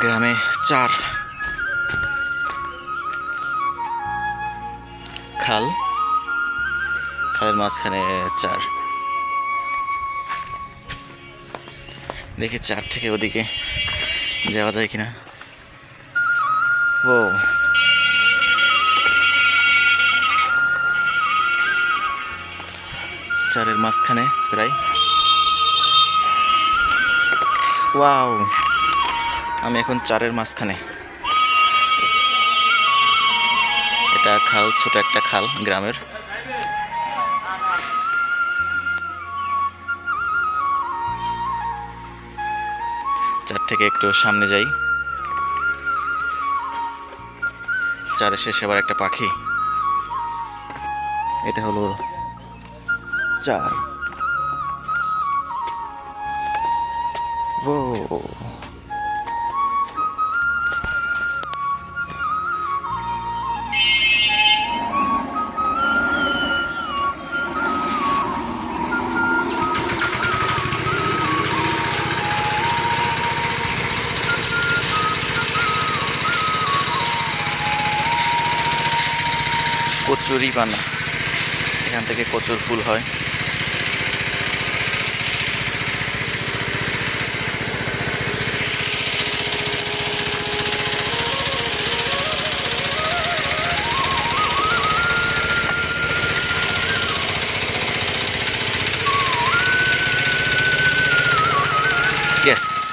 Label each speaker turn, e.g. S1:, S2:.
S1: গ্রামে চার খাল। খালের মাঝখানে চার। দেখি চার থেকে ওদিকে যাওয়া যায় কিনা। ও। চারের মাঝখানে প্রায়। ওয়াও। আমি এখন চারের মাঝখানে। এটা খাল, ছোট একটা খাল গ্রামের। চার থেকে একটু সামনে যাই। চারের শেষে আবার একটা পাখি। এটা হলো চার। ও। কচুরি পানা এখান থেকে কচুর ফুল হয়। ইয়েস